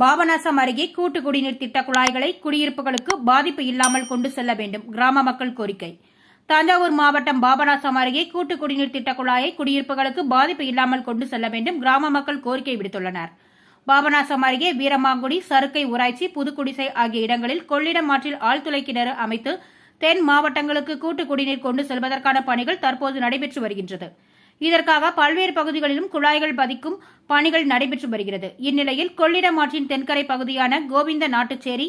பாபநாசம் அருகே கூட்டு குடிநீர் திட்ட குழாய்களை குடியிருப்புகளுக்கு பாதிப்பு இல்லாமல் கொண்டு செல்ல வேண்டும் கிராம மக்கள் கோரிக்கை. தஞ்சாவூர் மாவட்டம் பாபநாசம் அருகே கூட்டு குடிநீர் திட்ட குழாயை குடியிருப்புகளுக்கு பாதிப்பு இல்லாமல் கொண்டு செல்ல வேண்டும் கிராம மக்கள் கோரிக்கை விடுத்துள்ளனர். பாபநாசம் அருகே வீரமாங்குடி சருக்கை ஊராட்சி புதுக்குடிசை ஆகிய இடங்களில் கொள்ளிடம் ஆற்றில் ஆழ்துளை கிணறு அமைத்து தென் மாவட்டங்களுக்கு கூட்டு குடிநீர் கொண்டு செல்வதற்கான பணிகள் தற்போது நடைபெற்று வருகின்றது. இதற்காக பல்வேறு பகுதிகளிலும் குழாய்கள் பதிக்கும் பணிகள் நடைபெற்று வருகிறது. இந்நிலையில் கொள்ளிடம் ஆற்றின் தென்கரை பகுதியான கோவிந்த நாட்டுச்சேரி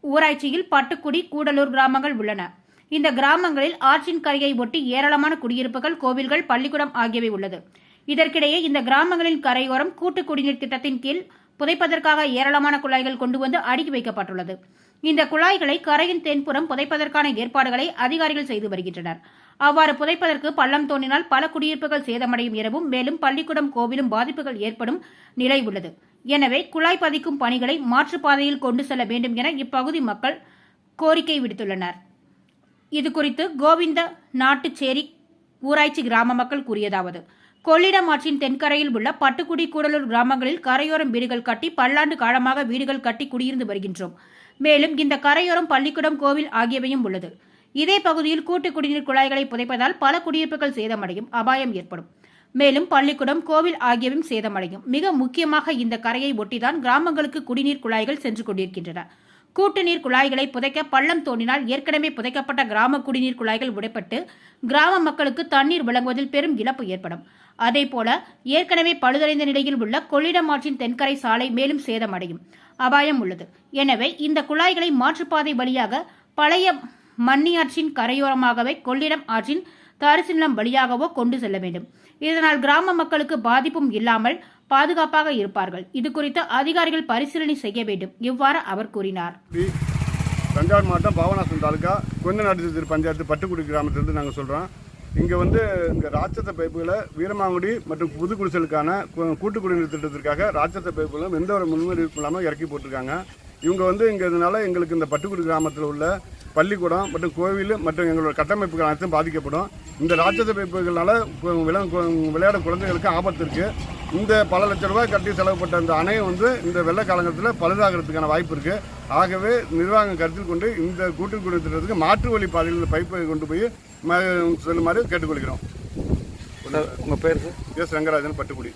ஊராட்சியில் பட்டுக்குடி கூடலூர் கிராமங்கள் உள்ளன. இந்த கிராமங்களில் ஆற்றின் கரையை ஒட்டி ஏராளமான குடியிருப்புகள் கோவில்கள் பள்ளிக்கூடம் ஆகியவை உள்ளது. இதற்கிடையே இந்த கிராமங்களின் கரையோரம் கூட்டு குடிநீர் திட்டத்தின் கீழ் புதைப்பதற்காக ஏராளமான குழாய்கள் கொண்டு வந்து அடுக்கி வைக்கப்பட்டுள்ளது. இந்த குழாய்களை கரையின் தென்புறம் புதைப்பதற்கான ஏற்பாடுகளை அதிகாரிகள் செய்து வருகின்றனர். அவ்வாறு புதைப்பதற்கு பள்ளம் தோண்டினால் பல குடியிருப்புகள் சேதமடையும் எனவும் மேலும் பள்ளிக்கூடம் கோவிலும் பாதிப்புகள் ஏற்படும் நிலை உள்ளது. எனவே குழாய் பதிக்கும் பணிகளை மாற்றுப்பாதையில் கொண்டு செல்ல வேண்டும் என இப்பகுதி மக்கள் கோரிக்கை விடுத்துள்ளனர். இதுகுறித்து கோவிந்த நாட்டுச்சேரி ஊராட்சி கிராம மக்கள் கூறியதாவது கொள்ளிடம் ஆற்றின் தென்கரையில் உள்ள பட்டுக்குடி கூடலூர் கிராமங்களில் கரையோரம் வீடுகள் கட்டி பல்லாண்டு காலமாக வீடுகள் கட்டி குடியிருந்து வருகின்றோம். மேலும் இந்த கரையோரம் பள்ளிக்கூடம் கோவில் ஆகியவையும் உள்ளது. இதே பகுதியில் கூட்டு குடிநீர் குழாய்களை புதைப்பதால் பல குடியிருப்புகள் சேதமடையும் அபாயம் ஏற்படும். மேலும் பள்ளிக்கூடம் கோவில் ஆகியவையும் சேதமடையும். மிக முக்கியமாக இந்த கரையை ஒட்டிதான் கிராமங்களுக்கு குடிநீர் குழாய்கள் சென்று கொண்டிருக்கின்றன. கூட்டு நீர் குழாய்களை புதைக்க பள்ளம் தோண்டினால் ஏற்கனவே புதைக்கப்பட்ட கிராம குடிநீர் குழாய்கள் உடைப்பட்டு கிராம மக்களுக்கு தண்ணீர் வழங்குவதில் பெரும் இழப்பு ஏற்படும். அதேபோல ஏற்கனவே பழுதடைந்த நிலையில் உள்ள கொள்ளிடம் ஆற்றின் தென்கரை சாலை மேலும் சேதமடையும். அபாயம் உள்ளது. எனவே இந்த குழாய்களை மாற்றுப்பாதை வழியாக பழைய மன்னியாற்றின் கரையோரமாகவே கொள்ளிடம் ஆற்றின் தரிசிலம் வழியாகவோ கொண்டு செல்ல வேண்டும். இதனால் கிராம மக்களுக்கு பாதிப்பும் இல்லாமல் பாதுகாப்பாக இருப்பார்கள். இது குறித்து அதிகாரிகள் பரிசீலனை செய்ய வேண்டும். இவ்வாறு அவர் கூறினார். தஞ்சாவூர் மாவட்டம் பாவனாசன் தாலுக்கா கொஞ்சநாட்டு திரு பஞ்சாயத்து பட்டுக்குடி கிராமத்திலிருந்து நாங்கள் சொல்கிறோம் இங்கே வந்து இங்கே ராட்சத பைப்புகளை வீரமாங்குடி மற்றும் புதுக்குடிசலுக்கான கு- கூட்டு குடிநீர் திட்டத்திற்காக ராட்சத பைப்புகளும் எந்த ஒரு முன்னுரிமை இல்லாமல் இறக்கி போட்டிருக்காங்க. இவங்க வந்து இங்கே இதனால் எங்களுக்கு இந்த பட்டுக்குடி கிராமத்தில் உள்ள பள்ளிக்கூடம் மற்றும் கோவில் மற்றும் எங்களோட கட்டமைப்புகள் அனைத்தும் பாதிக்கப்படும். இந்த ராட்சத பைப்புகளால் விள- விளையாடும் குழந்தைகளுக்கு ஆபத்து இருக்குது இந்த பல லட்ச ரூபாய் கட்டி செலவுப்பட்ட இந்த அணை வந்து இந்த வெள்ள காலங்கத்தில் பழுதாகிறதுக்கான வாய்ப்பு இருக்குது ஆகவே நிர்வாகம் கருத்தில் கொண்டு இந்த கூட்டு குடிநீர் திட்டத்துக்கு மாற்று வழி பாதையில் பைப்பை கொண்டு போய் செல்லுமாறு கேட்டுக்கொள்கிறோம். உங்கள் பேர் எஸ் ரங்கராஜன் பட்டுக்குடி.